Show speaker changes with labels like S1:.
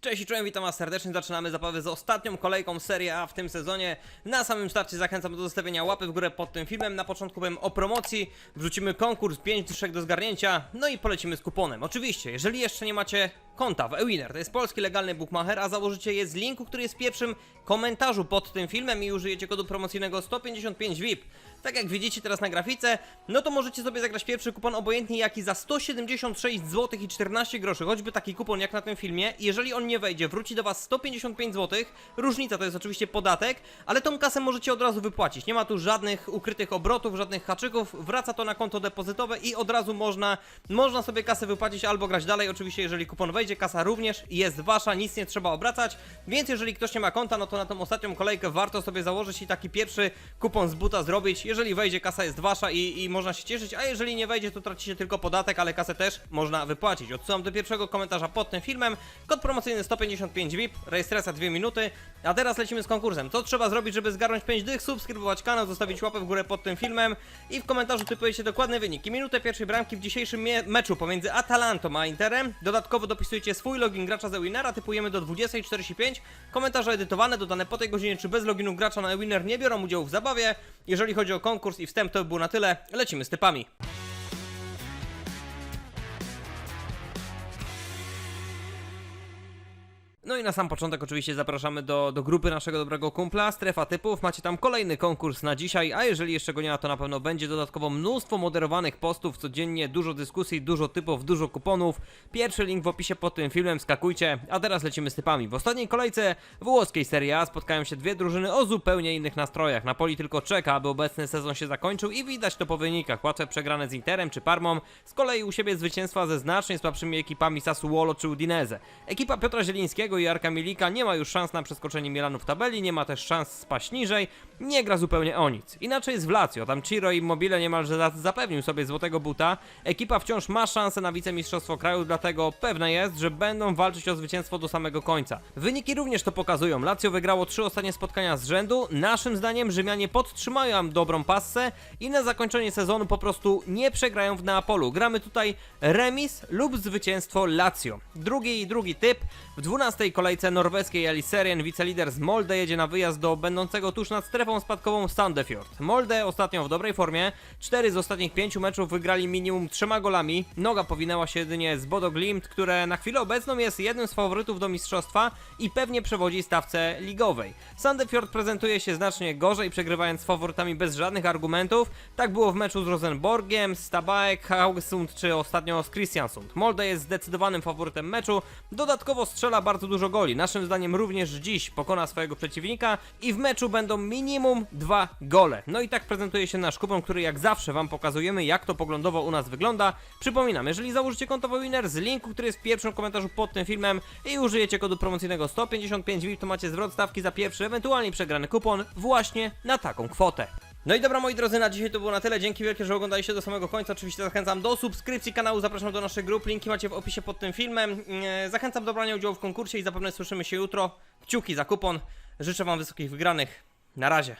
S1: Cześć i czołem, witam was serdecznie. Zaczynamy zabawę z ostatnią kolejką Serie A w tym sezonie. Na samym starcie zachęcam do zostawienia łapy w górę pod tym filmem. Na początku powiem o promocji. Wrzucimy konkurs 5 duszek do zgarnięcia, no i polecimy z kuponem. Oczywiście, jeżeli jeszcze nie macie konta w Ewiner, to jest polski legalny bookmacher, a założycie je z linku, który jest w pierwszym komentarzu pod tym filmem i użyjecie kodu promocyjnego 155 VIP. Tak jak widzicie teraz na grafice, no to możecie sobie zagrać pierwszy kupon obojętnie jaki za 176 zł i 14 groszy, choćby taki kupon jak na tym filmie. Jeżeli on nie wejdzie, wróci do was 155 zł. Różnica to jest oczywiście podatek, ale tą kasę możecie od razu wypłacić. Nie ma tu żadnych ukrytych obrotów, żadnych haczyków. Wraca to na konto depozytowe i od razu można, można sobie kasę wypłacić albo grać dalej. Oczywiście, jeżeli kupon wejdzie, kasa również jest wasza, nic nie trzeba obracać. Więc jeżeli ktoś nie ma konta, no to na tą ostatnią kolejkę warto sobie założyć i taki pierwszy kupon z buta zrobić. Jeżeli wejdzie, kasa jest wasza i, i można się cieszyć, a jeżeli nie wejdzie, to tracicie tylko podatek, ale kasę też można wypłacić. Odsyłam do pierwszego komentarza pod tym filmem. Kod promocyjny 155 VIP, rejestracja 2 minuty. A teraz lecimy z konkursem. Co trzeba zrobić, żeby zgarnąć 5 dych? Subskrybować kanał, zostawić łapę w górę pod tym filmem i w komentarzu typujecie dokładne wyniki. Minutę pierwszej bramki w dzisiejszym mie- meczu pomiędzy Atalantą a Interem. Dodatkowo dopisujecie swój login gracza z Ewinera, typujemy do 20.45. Komentarze edytowane, dodane po tej godzinie, czy bez loginu gracza na Ewiner nie biorą udziału w zabawie. Jeżeli chodzi o konkurs i wstęp, to by było na tyle. Lecimy z typami. No i na sam początek oczywiście zapraszamy do, do grupy naszego dobrego kumpla, strefa typów. Macie tam kolejny konkurs na dzisiaj, a jeżeli jeszcze go nie ma, to na pewno będzie dodatkowo mnóstwo moderowanych postów codziennie, dużo dyskusji, dużo typów, dużo kuponów. Pierwszy link w opisie pod tym filmem, skakujcie, a teraz lecimy z typami. W ostatniej kolejce włoskiej Serie A spotkają się dwie drużyny o zupełnie innych nastrojach. Napoli tylko czeka, aby obecny sezon się zakończył i widać to po wynikach. Łatwe przegrane z Interem czy Parmą, z kolei u siebie zwycięstwa ze znacznie słabszymi ekipami Sassuolo czy Udinese. Ekipa Piotra Zielińskiego i Arka Milika nie ma już szans na przeskoczenie Milanu w tabeli, nie ma też szans spaść niżej, nie gra zupełnie o nic. Inaczej jest w Lazio, tam Ciro i Mobile niemalże za- zapewnił sobie złotego buta. Ekipa wciąż ma szansę na wicemistrzostwo kraju, dlatego pewne jest, że będą walczyć o zwycięstwo do samego końca. Wyniki również to pokazują. Lazio wygrało trzy ostatnie spotkania z rzędu. Naszym zdaniem Rzymianie podtrzymają dobrą passę i na zakończenie sezonu po prostu nie przegrają w Neapolu. Gramy tutaj remis lub zwycięstwo Lazio. Drugi drugi typ. W 12 kolejce norweskiej Eliserian wicelider z Molde jedzie na wyjazd do będącego tuż nad strefą spadkową Sandefjord. Molde ostatnio w dobrej formie. Cztery z ostatnich pięciu meczów wygrali minimum trzema golami. Noga powinęła się jedynie z Bodo Glimt, które na chwilę obecną jest jednym z faworytów do mistrzostwa i pewnie przewodzi stawce ligowej. Sandefjord prezentuje się znacznie gorzej, przegrywając z faworytami bez żadnych argumentów. Tak było w meczu z Rosenborgiem, Stabæk, Haugesund czy ostatnio z Christiansund. Molde jest zdecydowanym faworytem meczu, dodatkowo strzela bardzo dużo goli. Naszym zdaniem również dziś pokona swojego przeciwnika i w meczu będą minimum dwa gole. No i tak prezentuje się nasz kupon, który jak zawsze wam pokazujemy, jak to poglądowo u nas wygląda. Przypominam, jeżeli założycie konto Winner z linku, który jest w pierwszym komentarzu pod tym filmem i użyjecie kodu promocyjnego 155 VIP, to macie zwrot stawki za pierwszy, ewentualnie przegrany kupon właśnie na taką kwotę. No i dobra moi drodzy, na dzisiaj to było na tyle. Dzięki wielkie, że oglądaliście do samego końca. Oczywiście zachęcam do subskrypcji kanału, zapraszam do naszych grup, linki macie w opisie pod tym filmem. E, Zachęcam do brania udziału w konkursie i zapewne słyszymy się jutro. Kciuki za kupon. Życzę wam wysokich wygranych. Na razie.